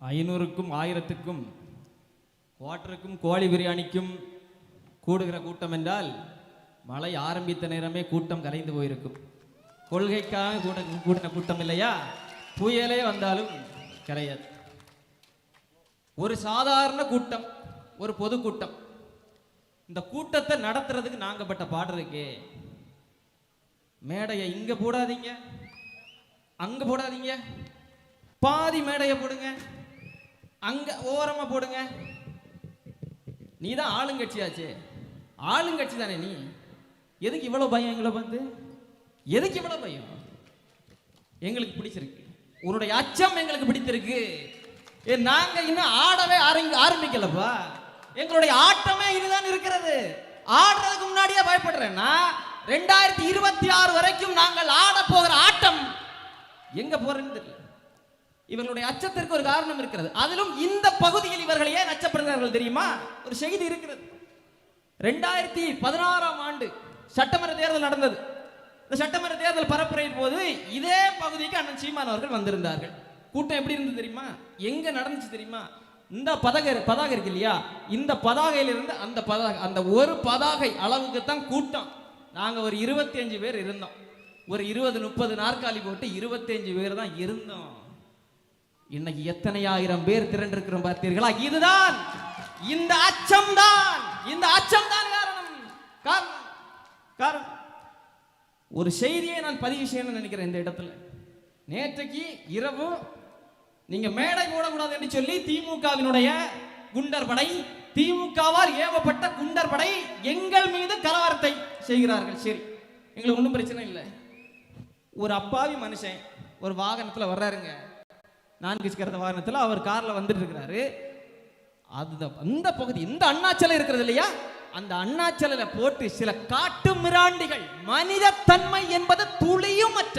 ஐநூறுக்கும் ஆயிரத்துக்கும் குவாட்டருக்கும் கோழி பிரியாணிக்கும் கூடுகிற கூட்டம் என்றால் மழை ஆரம்பித்த நேரமே கூட்டம் கலைந்து போயிருக்கும். கொள்கைக்காக கூட கூட்டின கூட்டம் இல்லையா? புயலே வந்தாலும் கிடையாது ஒரு சாதாரண கூட்டம் ஒரு பொது கூட்டம். இந்த கூட்டத்தை நடத்துறதுக்கு நாங்கள் பட்ட பாடு இருக்கே. மேடையை இங்கே போடாதீங்க அங்கே போடாதீங்க. பாதி மேடையை போடுங்க. அங்க ஓரமா போடுங்க. நீ தான் ஆளுங்கட்சியாச்சே. ஆளுங்கட்சி தானே நீ? எதுக்கு இவ்வளவு பயம் எங்களை வந்து எதுக்கு இவ்வளவு பயம்? எங்களுக்கு பிடிச்சிருக்கு. உன்னுடைய அச்சம் எங்களுக்கு பிடித்திருக்கு. ஏ நாங்க இன்னும் ஆடவே ஆரம்பி ஆரம்பிக்கலப்பா. எங்களுடைய ஆட்டமே இதுதான் இருக்கிறது. ஆடுறதுக்கு முன்னாடியே பயப்படுறேன்னா ரெண்டாயிரத்தி இருபத்தி ஆறு வரைக்கும் நாங்கள் ஆட போகிற ஆட்டம் எங்க போறேன்னு தெரியல. இவர்களுடைய அச்சத்திற்கு ஒரு காரணம் இருக்கிறது. அதிலும் இந்த பகுதியில் இவர்கள் ஏன் அச்சப்படுகிறார்கள் தெரியுமா? ஒரு செய்தி இருக்கிறது. ரெண்டாயிரத்தி பதினாறாம் ஆண்டு சட்டமன்ற தேர்தல் நடந்தது. இந்த சட்டமன்ற தேர்தல் பரப்புரையின் போது இதே பகுதிக்கு அண்ணன் சீமான் அவர்கள் வந்திருந்தார்கள். கூட்டம் எப்படி இருந்தது தெரியுமா? எங்க நடந்துச்சு தெரியுமா? இந்த பதகை பதாகை இருக்கு இல்லையா? இந்த பதாகையிலிருந்து அந்த பதாகை அந்த ஒரு பதாகை அளவுக்கு தான் கூட்டம். நாங்கள் ஒரு இருபத்தி அஞ்சு பேர் இருந்தோம். ஒரு இருபது முப்பது நாற்காலி போட்டு இருபத்தி அஞ்சு பேர் தான் இருந்தோம். இன்னைக்கு எத்தனை ஆயிரம் பேர் திரண்டிருக்கிறோம் பார்த்தீர்களா? இதுதான்! இந்த அச்சம் தான் இந்த அச்சம் தான் காரணம்! காரணம்! காரணம்! ஒரு செய்தியை நான் பதிவு செய்யணும்னு நினைக்கிறேன் இந்த இடத்துல. நேற்றைக்கு இரவு நீங்க மேடை போடக்கூடாது என்று சொல்லி திமுகவினுடைய குண்டர் படை திமுகவால் ஏவப்பட்ட குண்டர் படை எங்கள் மீது கலவரத்தை செய்கிறார்கள். சரி எங்களுக்கு ஒன்றும் பிரச்சனை இல்லை. ஒரு அப்பாவி மனுஷன் ஒரு வாகனத்தில் வர்றாருங்க. நான்கு சக்கர வாகனத்தில் அவர் காரில் வந்துட்டு இருக்கிறாரு. அது அந்த பகுதி இந்த அண்ணாச்சலை இருக்கிறது இல்லையா? அந்த அண்ணாச்சலில் போட்டு சில காட்டு மிராண்டிகள் மனித தன்மை என்பது துளியும் மற்ற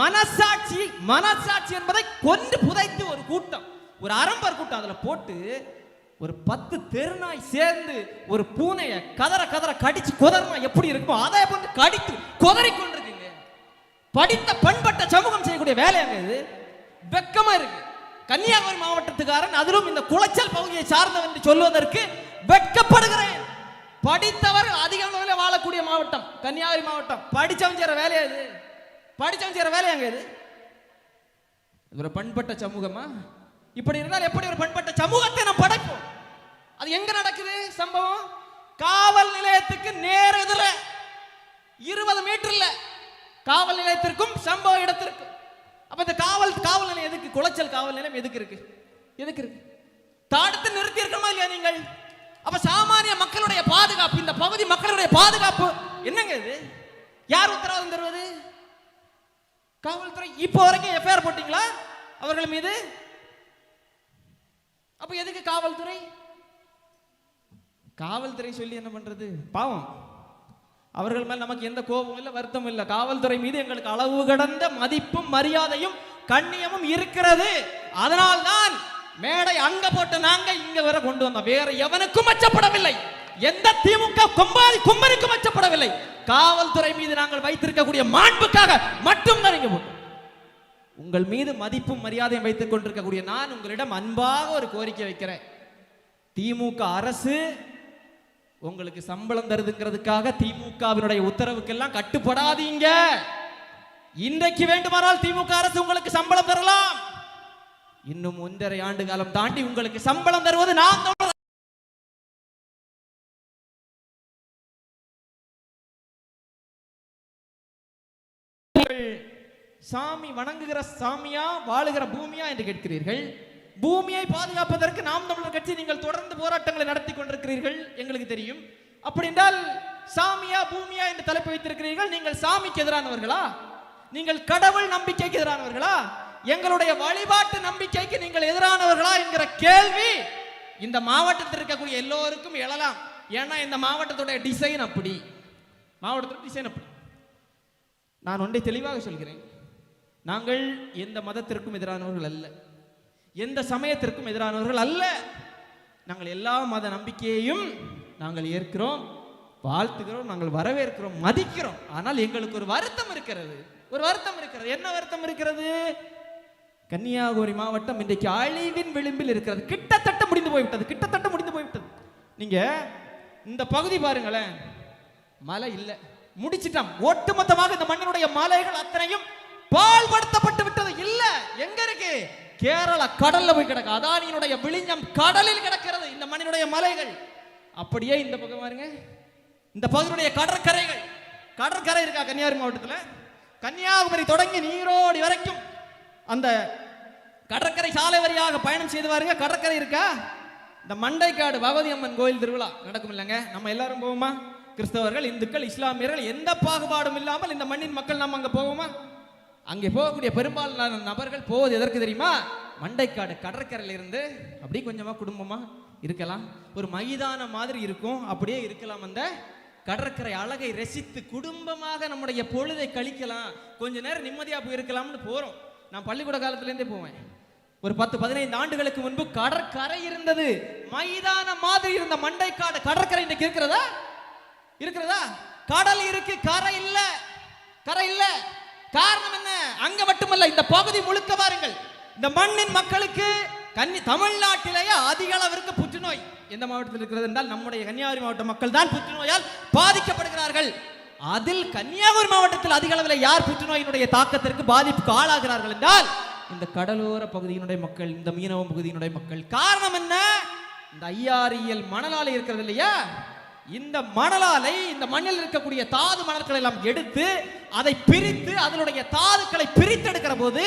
மனசாட்சி மனசாட்சி என்பதை கொண்டு புதைத்து ஒரு கூட்டம். ஒரு அரம்பர் கூட்டம் அதில் போட்டு ஒரு பத்து தெருநாய் சேர்ந்து ஒரு பூனையை கதற கதற கடிச்சு குதறினா எப்படி இருக்குமோ அதை போட்டு கடித்து குதறி கொண்டிருக்குங்க படித்த பண்பட்ட சமூகம் செய்யக்கூடிய வேலையாங்க இது. வெக்கமா இருக்கு. கன்னியாகுமரி மாவட்டத்துக்காரன் அதிலும் இந்த குளச்சல் பகுதியை சார்ந்தவன் என்று சொல்வதற்கு வெட்கப்படுகிறேன் படித்தவர் அதிக அளவில் வாழக்கூடிய மாவட்டம் கன்னியாகுமரி மாவட்டம். படிச்சவன் செய்யற வேலையா இது படிச்சவன் செய்யற வேலையாங்க இது? இது ஒரு பண்பட்ட சமூகமா? இப்படி இருந்தால் எப்படி ஒரு பண்பட்ட சமூகத்தை நாம் படைப்போம்? அது எங்க நடக்குது சம்பவம்? காவல் நிலையத்துக்கு நேர் எதிர. இருபது மீட்டர்ல காவல் நிலையத்திற்கும் சம்பவ இடத்திற்கும். அப்போ இந்த காவல் காவல் நிலையம் எதுக்கு? குளச்சல் காவல் நிலையம் எதுக்கு இருக்கு? எதுக்கு இருக்கு? தடுத்து நிறுத்தி இருக்கணுமா இல்லையா நீங்கள்? அப்ப சாமானிய மக்களுடைய பாதுகாப்பு இந்த பகுதி மக்களுடைய பாதுகாப்பு என்னங்க இது? யார் உத்தரவாதம் தருவது? காவல்துறை இப்போ வரைக்கும் எஃப்ஐஆர் போட்டீங்களா? அவர்கள் மீது? அப்ப எதுக்கு காவல்துறை? காவல்துறை சொல்லி என்ன பண்றது? பாவம். அவர்கள் மேல் நமக்கு எந்த கோபமும் இல்லை வருத்தமும் இல்லை. காவல்துறை மீது எங்களுக்கு அளவு கடந்த மதிப்பும் மரியாதையும் கண்ணியமும் இருக்கிறது. அதனால்தான் மேடை அங்க போட்டு நாங்க இங்க வர கொண்டு வந்தோம். வேற எவனுக்கும் மச்சப்படவில்லை எந்த திமுக கொம்பாதி கும்பனுக்கும் மச்சப்படவில்லை காவல்துறை மீது நாங்கள் வைத்திருக்கக்கூடிய மாண்புக்காக மட்டும் தான் இங்க போட்டோம். உங்கள் மீது மதிப்பும் மரியாதையும் வைத்துக் கொண்டிருக்கக்கூடிய நான் உங்களிடம் அன்பாக ஒரு கோரிக்கை வைக்கிறேன். திமுக அரசு உங்களுக்கு சம்பளம் தருதுங்கிறதுக்காக திமுகவினுடைய உத்தரவுக்கெல்லாம் கட்டுப்படாதீங்க. இன்றைக்கு வேண்டுமானால் திமுக அரசு உங்களுக்கு சம்பளம் தரலாம். இன்னும் ஒன்றரை ஆண்டு காலம் தாண்டி உங்களுக்கு சம்பளம் தருவது நான் சாமி வணங்குகிற சாமியா வாழுகிற பூமியா என்று கேட்கிறீர்கள். பூமியை பாதுகாப்பதற்கு நாம் தமிழர் கட்சி நீங்கள் தொடர்ந்து போராட்டங்களை நடத்தி கொண்டிருக்கிறீர்கள் எங்களுக்கு தெரியும். அப்படி என்றால் சாமியா பூமியா என்று தலைப்பு வைத்திருக்கிறீர்கள் நீங்கள் சாமிக்கு எதிரானவர்களா? நீங்கள் கடவுள் நம்பிக்கைக்கு எதிரானவர்களா? எங்களுடைய வழிபாட்டு நம்பிக்கைக்கு நீங்கள் எதிரானவர்களா என்கிற கேள்வி இந்த மாவட்டத்தில் இருக்கக்கூடிய எல்லோருக்கும் எழலாம். ஏன்னா இந்த மாவட்டத்துடைய டிசைன் அப்படி. மாவட்டத்தோட டிசைன் அப்படி. நான் ஒன்றை தெளிவாக சொல்கிறேன். நாங்கள் எந்த மதத்திற்கும் எதிரானவர்கள் அல்ல. எந்த சமயத்திற்கும் எதிரானவர்கள் அல்ல. நாங்கள் எல்லா மத நம்பிக்கையையும் நாங்கள் ஏற்கிறோம் வாழ்த்துகிறோம் நாங்கள் வரவேற்கிறோம் மதிக்கிறோம். ஆனால் எங்களுக்கு ஒரு வருத்தம் இருக்கிறது. ஒரு வருத்தம் இருக்கிறது. என்ன வருத்தம் இருக்கிறது? கன்னியாகுமரி மாவட்டம் இன்றைக்கு அழிவின் விளிம்பில் இருக்கிறது. கிட்டத்தட்ட முடிந்து போய்விட்டது. கிட்டத்தட்ட முடிந்து போய்விட்டது. நீங்க இந்த பகுதி பாருங்களேன். மலை இல்லை. முடிச்சிட்டான் ஒட்டுமொத்தமாக இந்த மண்ணினுடைய மலைகள் அத்தனையும் பால்படுத்தப்பட்டு விட்டது. இல்ல. எங்க இருக்கு? கேரளா கடல்ல போய் கிடக்கு. அதானியினுடைய விழிஞ்சம் கடலில் கிடக்கிறது. இந்த மண்ணினுடைய மலைகள். அப்படியே இந்த பக்கம் பாருங்க. இந்த பகுதியுடைய கடற்கரைகள். கடற்கரை இருக்கா கன்னியாகுமரி மாவட்டத்தில்? கன்னியாகுமரி தொடங்கி நீரோடி வரைக்கும் அந்த கடற்கரை சாலை வழியாக பயணம் செய்து பாருங்க. கடற்கரை இருக்கா? இந்த மண்டைக்காடு பகவதி அம்மன் கோயில் திருவிழா நடக்கும் இல்லைங்க. நம்ம எல்லாரும் போவோமா? கிறிஸ்தவர்கள் இந்துக்கள் இஸ்லாமியர்கள் எந்த பாகுபாடும் இல்லாமல் இந்த மண்ணின் மக்கள் நம்ம அங்கே போவோமா? அங்கே போகக்கூடிய பெரும்பாலான நபர்கள் போவது எதற்கு தெரியுமா? மண்டைக்காடு கடற்கரையில இருந்து அப்படியே கொஞ்சமாக குடும்பமாக இருக்கலாம். ஒரு மைதானம் மாதிரி இருக்கும். அப்படியே இருக்கலாம். அந்த கடற்கரை அழகை ரசித்து குடும்பமாக நம்முடைய பொழுதை கழிக்கலாம். கொஞ்ச நேரம் நிம்மதியாக போய் இருக்கலாம்னு நான் பள்ளிக்கூட காலத்துலேருந்தே போவேன். ஒரு பத்து பதினைந்து ஆண்டுகளுக்கு முன்பு கடற்கரை இருந்தது. மைதானம் மாதிரி இருந்த மண்டைக்காடு கடற்கரை இன்னைக்கு இருக்கிறதா? இருக்கிறதா? கடல் இருக்கு கரை இல்லை. கரை இல்லை. காரணம் என்ன? அங்க மட்டுமல்ல இந்த பகுதி முழுக்க பாருங்கள் இந்த மண்ணின் மக்களுக்கு கன்னி தமிழ்நாட்டிலேயே அதிக அளவிற்கு புற்றுநோய். எந்த மாவட்டத்தில் இருக்கிறது என்றால் நம்முடைய கன்னியாகுமரி மாவட்ட மக்கள் தான் புற்றுநோயால் பாதிக்கப்படுகிறார்கள். அதில் கன்னியாகுமரி மாவட்டத்தில் அதிக அளவில் யார் புற்றுநோயினுடைய தாக்கத்திற்கு பாதிப்புக்கு ஆளாகிறார்கள் என்றால் இந்த கடலோர பகுதியினுடைய மக்கள் இந்த மீனவ பகுதியினுடைய மக்கள். காரணம் என்ன? இந்த ஐயாறியல் மணலாலை இருக்கிறது இல்லையா? இந்த மணலாலை இந்த மண்ணில் இருக்கக்கூடிய தாது மணல்களை எல்லாம் எடுத்து அதை பிரித்து அதனுடைய தாதுக்களை பிரித்தெடுக்கிற போது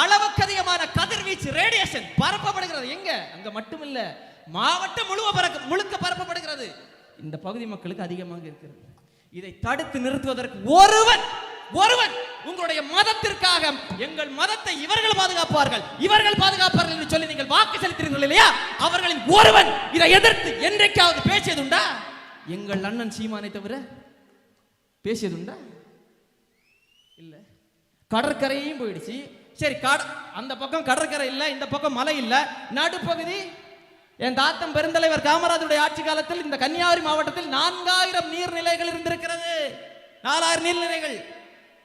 அளவுக்கு அதிகமான கதிர்வீச்சு ரேடியேஷன் பரப்பப்படுகிறது. எங்க? அங்க மட்டுமில்ல. மாவட்டம் முழுவ பறக்க முழுக்க பரப்பப்படுகிறது. இந்த பகுதி மக்களுக்கு அதிகமாக இருக்கிறது. இதை தடுத்து நிறுத்துவதற்கு ஒருவன் ஒருவன் உங்களுடைய மதத்திற்காக எங்கள் மதத்தை இவர்கள் பாதுகாப்பார்கள் இவர்கள் பாதுகாப்பார்கள் என்று சொல்லி நீங்கள் வாக்கு செலுத்தினீர்கள் இல்லையா? அவர்களின் ஒருவன் இதை எதிர்த்து என்றைக்காவது பேசியதுண்டா? எங்கள் அண்ணன் சீமானை தவிர பேசியதுண்டா? இல்லை. கடற்கரையும் போயிடுச்சு. சரி கட அந்த பக்கம் கடற்கரை இல்லை இந்த பக்கம் மலை இல்லை. நடுப்பகுதி என் தாத்தன் பெருந்தலைவர் காமராஜருடைய ஆட்சி காலத்தில் இந்த கன்னியாகுமரி மாவட்டத்தில் நான்காயிரம் நீர்நிலைகள் இருந்திருக்கிறது. நாலாயிரம் நீர்நிலைகள்.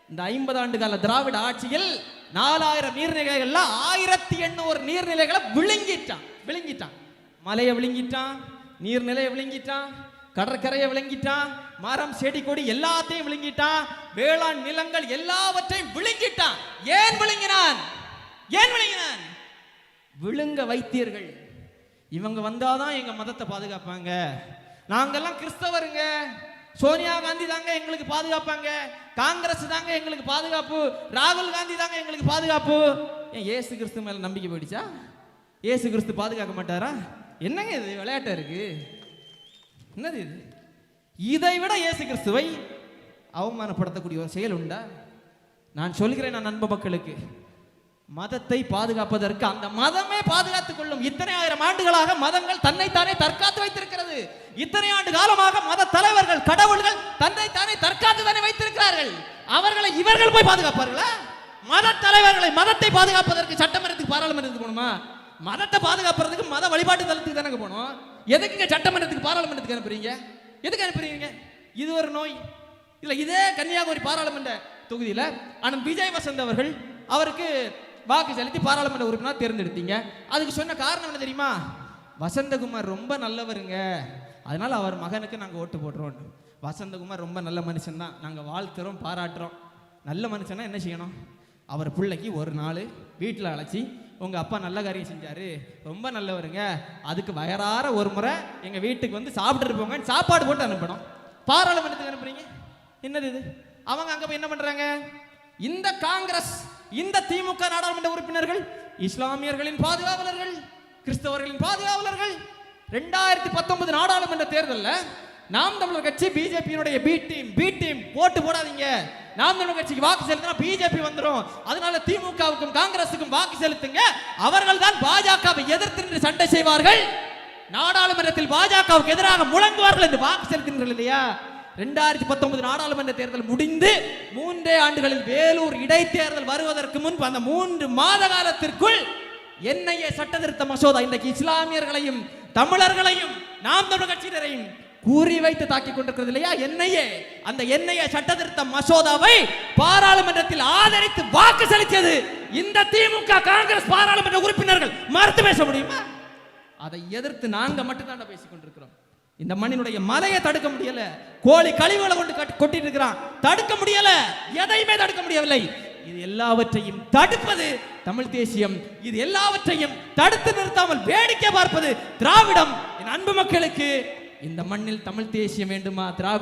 இந்த ஐம்பது ஆண்டு கால திராவிட ஆட்சியில் நாலாயிரம் நீர்நிலைகள்ல ஆயிரத்தி எண்ணூறு நீர்நிலைகளை விழுங்கிட்டான். விழுங்கிட்டான். மலையை விழுங்கிட்டான் நீர்நிலையை விழுங்கிட்டான் கடற்கரையை விளங்கிட்டான் மரம் செடி கொடி எல்லாத்தையும் விழுங்கிட்டான் வேளாண் நிலங்கள் எல்லாவற்றையும் விழுங்கிட்டான் ஏன் விழுங்கினான் ஏன் விழுங்கினான் விழுங்க வைத்தீர்கள். இவங்க வந்தாதான் எங்க மதத்தை பாதுகாப்பாங்க. நாங்கெல்லாம் கிறிஸ்தவருங்க. சோனியா காந்தி தாங்க எங்களுக்கு பாதுகாப்பாங்க. காங்கிரஸ் தாங்க எங்களுக்கு பாதுகாப்பு. ராகுல் காந்தி தாங்க எங்களுக்கு பாதுகாப்பு. ஏன் ஏசு கிறிஸ்து மேல நம்பிக்கை போயிடுச்சா? ஏசு கிறிஸ்து பாதுகாக்க மாட்டாரா? என்னங்க இது? விளையாட்டா இருக்கு? என்னது இது? இதை விட இயேசு கிறிஸ்துவை அவமானப்படுத்தக்கூடிய ஒரு செயல் உண்டா? நான் சொல்கிறேன் நான் நண்ப மக்களுக்கு மதத்தை பாதுகாப்பதற்கு அந்த மதமே பாதுகாத்துக் கொள்ளும். இத்தனை ஆயிரம் ஆண்டுகளாக மதங்கள் தன்னைத்தானே தற்காத்து வைத்திருக்கிறது. இத்தனை ஆண்டு காலமாக மத தலைவர்கள் கடவுள்கள் தன்னை தானே தற்காத்து தானே வைத்திருக்கிறார்கள். அவர்களை இவர்கள் போய் பாதுகாப்பார்களா? மத தலைவர்களை மதத்தை பாதுகாப்பதற்கு சட்டமன்றத்துக்கு பாராளுமன்றத்துக்கு போகணுமா? மதத்தை பாதுகாப்புறதுக்கு மத வழிபாட்டு தளத்துக்கு தானே போகணும் எதுக்குங்க சட்டமன்றத்துக்கு பாராளுமன்றத்துக்கு அனுப்புறீங்க? எதுக்கு அனுப்புறீங்க? இது ஒரு நோய். இல்லை இதே கன்னியாகுமரி பாராளுமன்ற தொகுதியில் ஆனால் விஜய் வசந்த் அவர்கள் அவருக்கு வாக்கு செலுத்தி பாராளுமன்ற உறுப்பினர் தேர்ந்தெடுத்தீங்க. அதுக்கு சொன்ன காரணம் என்ன தெரியுமா? வசந்தகுமார் ரொம்ப நல்லவருங்க. அதனால் அவர் மகனுக்கு நாங்கள் ஓட்டு போடுறோம். வசந்தகுமார் ரொம்ப நல்ல மனுஷன் தான். நாங்கள் வாழ்த்துறோம் பாராட்டுறோம். நல்ல மனுஷனா என்ன செய்யணும்? அவர் பிள்ளைக்கு ஒரு நாள் வீட்டில் அழைச்சி உங்கள் அப்பா நல்ல காரியம் செஞ்சார். ரொம்ப நல்லவருங்க. அதுக்கு வயறார ஒரு முறை எங்கள் வீட்டுக்கு வந்து சாப்பிட்டுட்டு போங்க சாப்பாடு போட்டு அனுப்பணும். பாராளுமன்றத்துக்கு அனுப்புறீங்க? என்னது இது? அவங்க அங்கே போய் என்ன பண்ணுறாங்க இந்த காங்கிரஸ் இந்த திமுக நாடாளுமன்ற உறுப்பினர்கள் இஸ்லாமியர்களின் பாதுகாவலர்கள் கிறிஸ்தவர்களின் பாதுகாவலர்கள் ரெண்டாயிரத்தி பத்தொன்பது நாடாளுமன்ற தேர்தலில் நாம் தமிழர் கட்சி பிஜேபியினுடைய பி டீம் பி டீம் போட்டு போடாதீங்க. நாம் தமிழர் கட்சிக்கு வாக்கு செலுத்தினா பிஜேபி வந்துரும். அதனால திமுகவுக்கும் காங்கிரசுக்கும் வாக்கு செலுத்துங்க. அவர்கள் தான் பாஜகவை எதிர்த்து நின்று சண்டை செய்வார்கள். நாடாளுமன்றத்தில் பாஜகவுக்கு எதிராக முழங்குவார்கள் என்று வாக்கு செலுத்தினீர்கள் இல்லையா? ரெண்டாயிரத்தி பத்தொன்பது நாடாளுமன்ற தேர்தல் முடிந்து மூன்றே ஆண்டுகளில் வேலூர் இடைத்தேர்தல் வருவதற்கு முன்பு அந்த மூன்று மாத காலத்திற்குள் என்ஐஏ சட்ட திருத்த மசோதா இன்றைக்கு இஸ்லாமியர்களையும் தமிழர்களையும் நாம் தமிழ் கட்சியினரையும் கூறி வைத்து தாக்கி கொண்டிருக்கிறது இல்லையா? என்னையே அந்த எண்ணெய சட்ட திருத்த மசோதாவை பாராளுமன்றத்தில் ஆதரித்து வாக்கு செலுத்தியது இந்த திமுக காங்கிரஸ் பாராளுமன்ற உறுப்பினர்கள். மறுத்து பேச முடியுமா? அதை எதிர்த்து நாங்க மட்டும்தான் பேசிக் கொண்டிருக்கிறோம் இந்த மண்ணினுடைய மலையை தடுக்க முடியல. கோழி கழிவுகளை கொண்டு கட்டி- கொட்டிட்டு இருக்கிறான் தடுக்க முடியல. எதையுமே தடுக்க முடியவில்லை. இது எல்லாவற்றையும் தடுப்பது தமிழ் தேசியம். இது எல்லாவற்றையும் தடுத்து நிறுத்தாமல் வேடிக்கை பார்ப்பது திராவிடம். என் அன்பு மக்களுக்கு இந்த மண்ணில் தமிழ் தேசியம் வேண்டுமா? திராவிட